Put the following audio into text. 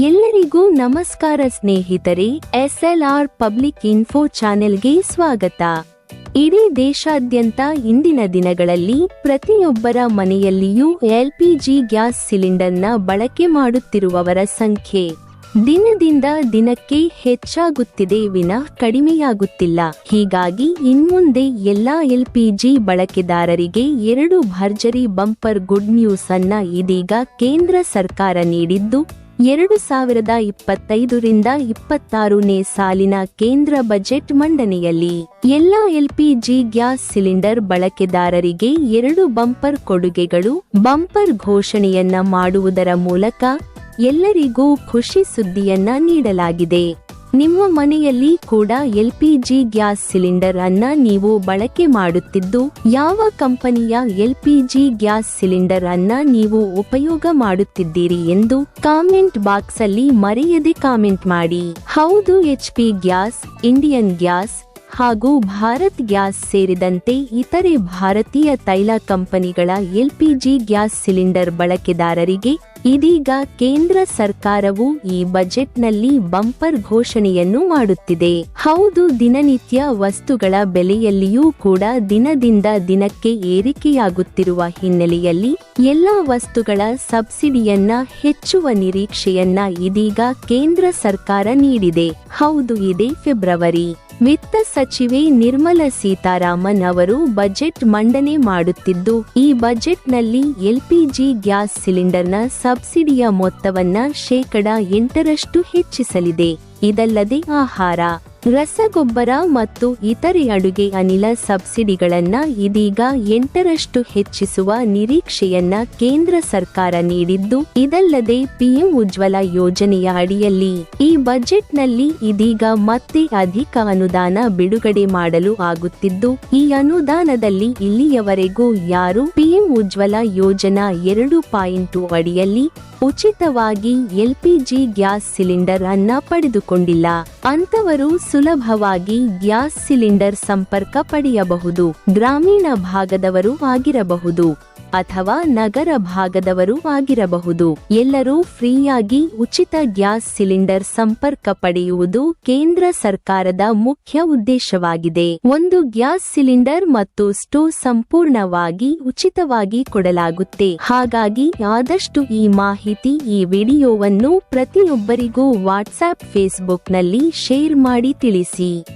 ಎಲ್ಲರಿಗೂ ನಮಸ್ಕಾರ ಸ್ನೇಹಿತರೆ, ಎಸ್ಎಲ್ಆರ್ ಪಬ್ಲಿಕ್ ಇನ್ಫೋ ಚಾನೆಲ್ಗೆ ಸ್ವಾಗತ. ಇಡೀ ದೇಶಾದ್ಯಂತ ಇಂದಿನ ದಿನಗಳಲ್ಲಿ ಪ್ರತಿಯೊಬ್ಬರ ಮನೆಯಲ್ಲಿಯೂ ಎಲ್ಪಿಜಿ ಗ್ಯಾಸ್ ಸಿಲಿಂಡರ್ನ ಬಳಕೆ ಮಾಡುತ್ತಿರುವವರ ಸಂಖ್ಯೆ ದಿನದಿಂದ ದಿನಕ್ಕೆ ಹೆಚ್ಚಾಗುತ್ತಿದೆ ವಿನ ಕಡಿಮೆಯಾಗುತ್ತಿಲ್ಲ. ಹೀಗಾಗಿ ಇನ್ಮುಂದೆ ಎಲ್ಲಾ ಎಲ್ಪಿಜಿ ಬಳಕೆದಾರರಿಗೆ ಎರಡು ಭರ್ಜರಿ ಬಂಪರ್ ಗುಡ್ ನ್ಯೂಸ್ ಅನ್ನ ಇದೀಗ ಕೇಂದ್ರ ಸರ್ಕಾರ ನೀಡಿದ್ದು ಎರಡು ಸಾವಿರದ ಇಪ್ಪತ್ತೈದರಿಂದ ಇಪ್ಪತ್ತಾರನೇ ಸಾಲಿನ ಕೇಂದ್ರ ಬಜೆಟ್ ಮಂಡನೆಯಲ್ಲಿ ಎಲ್ಲಾ ಎಲ್ಪಿಜಿ ಗ್ಯಾಸ್ ಸಿಲಿಂಡರ್ ಬಳಕೆದಾರರಿಗೆ ಎರಡು ಬಂಪರ್ ಕೊಡುಗೆಗಳು, ಬಂಪರ್ ಘೋಷಣೆಯನ್ನ ಮಾಡುವುದರ ಮೂಲಕ ಎಲ್ಲರಿಗೂ ಖುಷಿ ಸುದ್ದಿಯನ್ನ ನೀಡಲಾಗಿದೆ. ನಿಮ್ಮ ಮನೆಯಲ್ಲಿ ಕೂಡ ಎಲ್ಪಿಜಿ ಗ್ಯಾಸ್ ಸಿಲಿಂಡರ್ ಅನ್ನ ನೀವು ಬಳಕೆ ಮಾಡುತ್ತಿದ್ದು, ಯಾವ ಕಂಪನಿಯ ಎಲ್ಪಿಜಿ ಗ್ಯಾಸ್ ಸಿಲಿಂಡರ್ ಅನ್ನ ನೀವು ಉಪಯೋಗ ಮಾಡುತ್ತಿದ್ದೀರಿ ಎಂದು ಕಾಮೆಂಟ್ ಬಾಕ್ಸ್ ಅಲ್ಲಿ ಮರೆಯದೆ ಕಾಮೆಂಟ್ ಮಾಡಿ. ಹೌದು, H P gas, Indian gas ಹಾಗೂ ಭಾರತ್ ಗ್ಯಾಸ್ ಸೇರಿದಂತೆ ಇತರೆ ಭಾರತೀಯ ತೈಲ ಕಂಪನಿಗಳ ಎಲ್ಪಿಜಿ ಗ್ಯಾಸ್ ಸಿಲಿಂಡರ್ ಬಳಕೆದಾರರಿಗೆ ಇದೀಗ ಕೇಂದ್ರ ಸರ್ಕಾರವು ಈ ಬಜೆಟ್ನಲ್ಲಿ ಬಂಪರ್ ಘೋಷಣೆಯನ್ನು ಮಾಡುತ್ತಿದೆ. ಹೌದು, ದಿನನಿತ್ಯ ವಸ್ತುಗಳ ಬೆಲೆಯಲ್ಲಿಯೂ ಕೂಡ ದಿನದಿಂದ ದಿನಕ್ಕೆ ಏರಿಕೆಯಾಗುತ್ತಿರುವ ಹಿನ್ನೆಲೆಯಲ್ಲಿ ಎಲ್ಲಾ ವಸ್ತುಗಳ ಸಬ್ಸಿಡಿಯನ್ನ ಹೆಚ್ಚುವ ನಿರೀಕ್ಷೆಯನ್ನ ಇದೀಗ ಕೇಂದ್ರ ಸರ್ಕಾರ ನೀಡಿದೆ. ಹೌದು, ಇದೆ ಫೆಬ್ರವರಿ. ವಿತ್ತ ಸಚಿವೆ ನಿರ್ಮಲಾ ಸೀತಾರಾಮನ್ ಅವರು ಬಜೆಟ್ ಮಂಡನೆ ಮಾಡುತ್ತಿದ್ದು, ಈ ಬಜೆಟ್ನಲ್ಲಿ ಎಲ್ಪಿಜಿ ಗ್ಯಾಸ್ ಸಿಲಿಂಡರ್ನ ಸಬ್ಸಿಡಿಯ ಮೊತ್ತವನ್ನ ಶೇಕಡ ಎಂಟರಷ್ಟು ಹೆಚ್ಚಿಸಲಿದೆ. ಇದಲ್ಲದೆ ಆಹಾರ ರಸಗೊಬ್ಬರ ಮತ್ತು ಇತರೆ ಅಡುಗೆ ಅನಿಲ ಸಬ್ಸಿಡಿಗಳನ್ನ ಇದೀಗ ಎಂಟರಷ್ಟು ಹೆಚ್ಚಿಸುವ ನಿರೀಕ್ಷೆಯನ್ನ ಕೇಂದ್ರ ಸರ್ಕಾರ ನೀಡಿದ್ದು, ಇದಲ್ಲದೆ ಪಿಎಂ ಉಜ್ವಲ ಯೋಜನೆಯ ಅಡಿಯಲ್ಲಿ ಈ ಬಜೆಟ್ನಲ್ಲಿ ಇದೀಗ ಮತ್ತೆ ಅಧಿಕ ಅನುದಾನ ಬಿಡುಗಡೆ ಮಾಡಲು ಆಗುತ್ತಿದ್ದು, ಈ ಅನುದಾನದಲ್ಲಿ ಇಲ್ಲಿಯವರೆಗೂ ಯಾರು ಪಿಎಂ ಉಜ್ವಲ ಯೋಜನಾ ಎರಡು ಪಾಯಿಂಟ್ ಅಡಿಯಲ್ಲಿ ಉಚಿತವಾಗಿ ಎಲ್ಪಿಜಿ ಗ್ಯಾಸ್ ಸಿಲಿಂಡರ್ ಅನ್ನ ಪಡೆದುಕೊಂಡಿಲ್ಲ. ಅಂತವರು ಸುಲಭವಾಗಿ ಗ್ಯಾಸ್ ಸಿಲಿಂಡರ್ ಸಂಪರ್ಕ ಪಡೆಯಬಹುದು. ಗ್ರಾಮೀಣ ಭಾಗದವರು ಆಗಿರಬಹುದು. ಅಥವಾ ನಗರ ಭಾಗದವರು ಆಗಿರಬಹುದು. ಎಲ್ಲರೂ ಫ್ರೀಯಾಗಿ ಉಚಿತ ಗ್ಯಾಸ್ ಸಿಲಿಂಡರ್ ಸಂಪರ್ಕ ಪಡೆಯುವುದು ಕೇಂದ್ರ ಸರ್ಕಾರದ ಮುಖ್ಯ ಉದ್ದೇಶವಾಗಿದೆ. ಒಂದು ಗ್ಯಾಸ್ ಸಿಲಿಂಡರ್ ಮತ್ತು ಸ್ಟೋವ್ ಸಂಪೂರ್ಣವಾಗಿ ಉಚಿತವಾಗಿ ಕೊಡಲಾಗುತ್ತೆ. ಹಾಗಾಗಿ ಆದಷ್ಟು ಈ ಮಾಹಿತಿ ಈ ವಿಡಿಯೋವನ್ನು ಪ್ರತಿಯೊಬ್ಬರಿಗೂ ವಾಟ್ಸ್ಆಪ್ ಫೇಸ್ಬುಕ್ನಲ್ಲಿ ಶೇರ್ ಮಾಡಿ ತಿಳಿಸಿ.